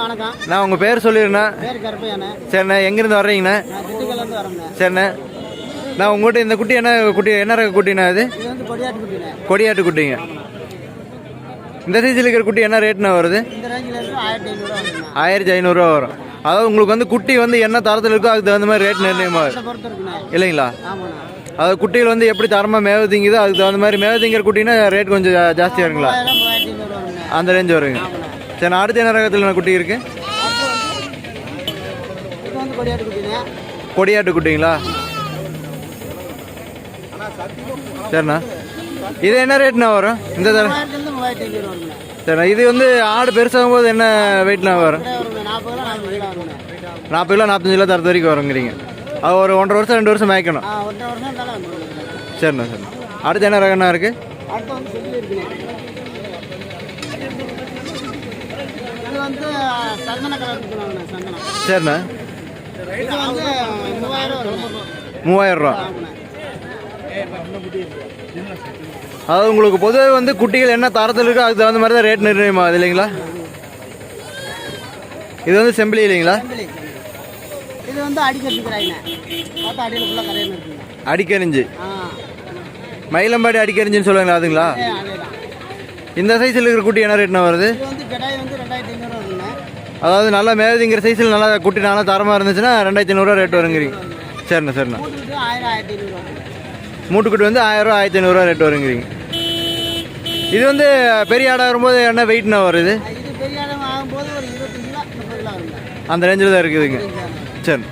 வணக்கம். நான் உங்கள் பேர் சொல்லிடுண்ணா சரிண்ணே எங்கேருந்து வர்றீங்கண்ணா? சரிண்ணே. நான் உங்கள்கிட்ட இந்த குட்டி என்ன குட்டி என்ன ரக குட்டிண்ணா இது? கொடியாட்டு குட்டிங்க. இந்த சைஸில் இருக்கிற குட்டி என்ன ரேட்ண்ணா வருது? ஆயிரத்தி ஐநூறுரூவா வரும். அதாவது உங்களுக்கு வந்து குட்டி வந்து என்ன தரத்தில் இருக்கோ அதுக்கு தகுந்த மாதிரி ரேட் இருக்குண்ணே. இல்லைங்களா? அதாவது குட்டிகள் வந்து எப்படி தரமாக மேவு திங்குதோ அதுக்கு தகுந்த மாதிரி மேவு திங்கிற குட்டினா ரேட் கொஞ்சம் ஜா- ஜாஸ்தியா இருக்குங்களா அந்த ரேஞ்ச் வருங்க. சரி அடுத்த என்ன ரகத்தில் குட்டி இருக்கு? கொடியாட்டு குட்டிங்களா? சரிண்ணா. இது என்ன ரேட்ண்ணா வரும்? இந்த தர சரிண்ணா இது வந்து ஆடு பெருசாகும் போது என்ன வெயிட்ண்ணா வரும்? நாற்பது கிலோ நாற்பத்தஞ்சு கிலோ தரது வரைக்கும் வருங்கிறீங்க. அது ஒரு ஒன்றரை வருஷம் ரெண்டு வருஷம் மேய்க்கணும். சரிண்ணா சரிண்ணா. அடுத்து என்ன ரகண்ணா இருக்குது அடுத்து வந்து சந்தன கலர் சந்தனம் சரிண்ணா. இது வந்து மூவாயிரம் மூவாயிரம் ரூபா. அதாவது உங்களுக்கு பொதுவாக வந்து குட்டிகள் என்ன தரத்தில் இருக்கோ அதுக்கு தகுந்த மாதிரி தான் ரேட் நிர்ணயமாகுது இல்லைங்களா? இது வந்து செம்பிளி இல்லைங்களா. இது வந்து இருக்குங்க. அடிக்கரிஞ்சு மயிலம்பாடி அடிக்கரிஞ்சுன்னு சொல்லுவாங்களா அதுங்களா? இந்த சைஸில் இருக்கிற குட்டி என்ன ரேட்னா வருது இது வந்து கிடாய் வந்து ரெண்டாயிரத்தி ஐநூறுவா வருங்க அதாவது நல்லா மேவதிங்கிற சைஸில் நல்லா குட்டி நல்லா தரமாக இருந்துச்சுன்னா ரெண்டாயிரத்தி ஐநூறுரூவா ரேட் வருங்கிறீங்க. சரிண்ணா சரிண்ணா. மூட்டுக்குட்டி வந்து ஆயிரரூவா ஆயிரத்தி ஐநூறுரூவா ரேட் வருங்கிறீங்க. இது வந்து பெரிய ஆடாக வரும்போது என்ன வெயிட்னா வருது அந்த ரேஞ்சில் தான் இருக்குதுங்க. சரி.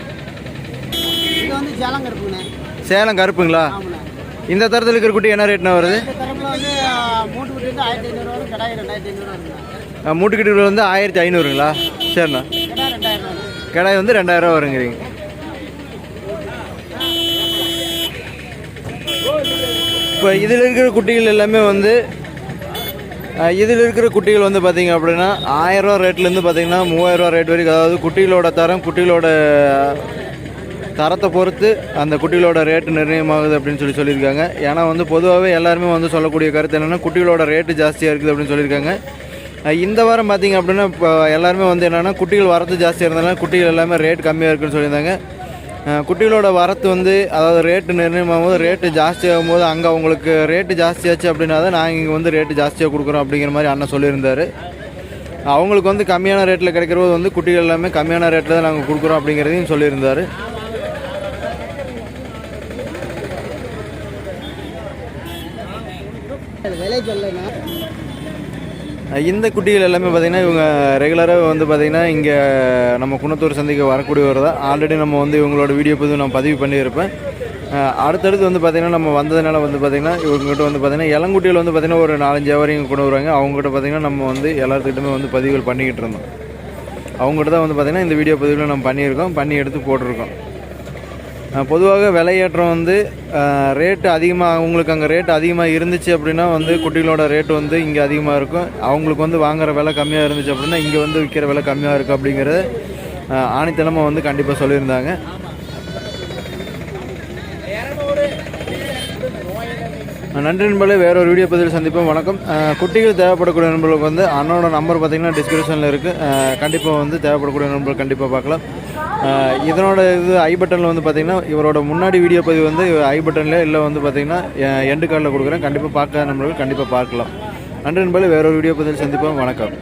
சேலம் கருப்புங்களா? இந்த தரத்தில் இருக்கிற குட்டி என்ன ரேட்னா வருது? மூட்டுக்கிட்டு வந்து ஆயிரத்தி ஐநூறுங்களா? சரிண்ணா. கிடாய் ரெண்டாயிரம் ரூபா கடாய் வந்து ரெண்டாயிரரூவா வருங்கிறீங்க. இப்போ இதில் இருக்கிற குட்டிகள் எல்லாமே வந்து இதில் இருக்கிற குட்டிகள் வந்து பார்த்தீங்க அப்படின்னா ஆயிரரூவா ரேட்லேருந்து பார்த்தீங்கன்னா மூவாயிரரூவா ரேட் வரைக்கும் அதாவது குட்டிகளோட தரம் குட்டிகளோட தரத்தை பொறுத்து அந்த குட்டிகளோட ரேட்டு நிர்ணயமாகுது அப்படின்னு சொல்லி சொல்லியிருக்காங்க. ஏன்னா வந்து பொதுவாகவே எல்லாருமே வந்து சொல்லக்கூடிய கருத்து என்னென்னா குட்டிகளோட ரேட்டு ஜாஸ்தியாக இருக்குது அப்படின்னு சொல்லியிருக்காங்க. இந்த வாரம் பார்த்திங்க அப்படின்னா இப்போ எல்லாருமே வந்து என்னென்னா குட்டிகள் வரத்து ஜாஸ்தியாக இருந்தாலும் குட்டிகள் எல்லாமே ரேட் கம்மியாக இருக்குன்னு சொல்லியிருந்தாங்க. குட்டிகளோட வரத்து வந்து அதாவது ரேட்டு நிர்ணயமாகும் போது ரேட்டு ஜாஸ்தியாகும் போது அங்கே அவங்களுக்கு ரேட்டு ஜாஸ்தியாச்சு அப்படின்னா தான் நாங்கள் இங்கே வந்து ரேட்டு ஜாஸ்தியாக கொடுக்குறோம் அப்படிங்கிற மாதிரி அண்ணன் சொல்லியிருந்தாரு. அவங்களுக்கு வந்து கம்மியான ரேட்டில் கிடைக்கிற போது வந்து குட்டிகள் எல்லாமே கம்மியான ரேட்டில் தான் நாங்கள் கொடுக்குறோம் அப்படிங்கிறதையும் சொல்லியிருந்தாரு. விலை சொல்லலைண்ணா இந்த குட்டிகள் எல்லாமே பார்த்தீங்கன்னா இவங்க ரெகுலராக வந்து பார்த்தீங்கன்னா இங்கே நம்ம குணத்தூர் சந்தைக்கு வரக்கூடியவர் தான். ஆல்ரெடி நம்ம வந்து இவங்களோட வீடியோ பதிவு நான் பதிவு பண்ணியிருப்பேன். அடுத்தடுத்து வந்து பார்த்திங்கன்னா நம்ம வந்ததுனால வந்து பார்த்தீங்கன்னா இவங்ககிட்ட வந்து பார்த்திங்கன்னா இளங்குட்டியில் வந்து பார்த்திங்கன்னா ஒரு நாலஞ்சு வியாபாரிங்க கொண்டு வருவாங்க. அவங்ககிட்ட பார்த்திங்கன்னா நம்ம வந்து எல்லாத்துக்கிட்டுமே வந்து பதிவுகள் பண்ணிக்கிட்டு இருந்தோம். அவங்ககிட்ட தான் வந்து பார்த்தீங்கன்னா இந்த வீடியோ பதிவில் நம்ம பண்ணியிருக்கோம். பண்ணி எடுத்து போட்டிருக்கோம். பொதுவாக விலையேற்றம் வந்து ரேட்டு அதிகமாக அவங்களுக்கு அங்கே ரேட் அதிகமாக இருந்துச்சு அப்படின்னா வந்து குட்டிகளோட ரேட்டு வந்து இங்கே அதிகமாக இருக்கும். அவங்களுக்கு வந்து வாங்குகிற விலை கம்மியாக இருந்துச்சு அப்படின்னா இங்கே வந்து விற்கிற விலை கம்மியாக இருக்கும் அப்படிங்கிறத ஆணித்தனமாக வந்து கண்டிப்பாக சொல்லியிருந்தாங்க. நன்றின் நன்றி நண்பர்களே வேற ஒரு வீடியோ பதிவில் சந்திப்போம். வணக்கம். குட்டிகள் தேவைப்படக்கூடிய நண்பர்களுக்கு வந்து அண்ணனோட நம்பர் பார்த்தீங்கன்னா டிஸ்கிரிப்ஷனில் இருக்குது கண்டிப்பாக வந்து தேவைப்படக்கூடிய நண்பர்கள் கண்டிப்பாக பார்க்கலாம். இதனோட இது ஐ பட்டனில் வந்து பார்த்தீங்கன்னா இவரோட முன்னாடி வீடியோ பதிவு வந்து ஐ பட்டனில் இல்லை வந்து பார்த்தீங்கன்னா எண்டு கார்டில் கொடுக்குறேன். கண்டிப்பாக பார்க்காத நம்மளுக்கு கண்டிப்பாக பார்க்கலாம். நன்றி நண்பர்களே வேற ஒரு வீடியோ பதிவில் சந்திப்போம். வணக்கம்.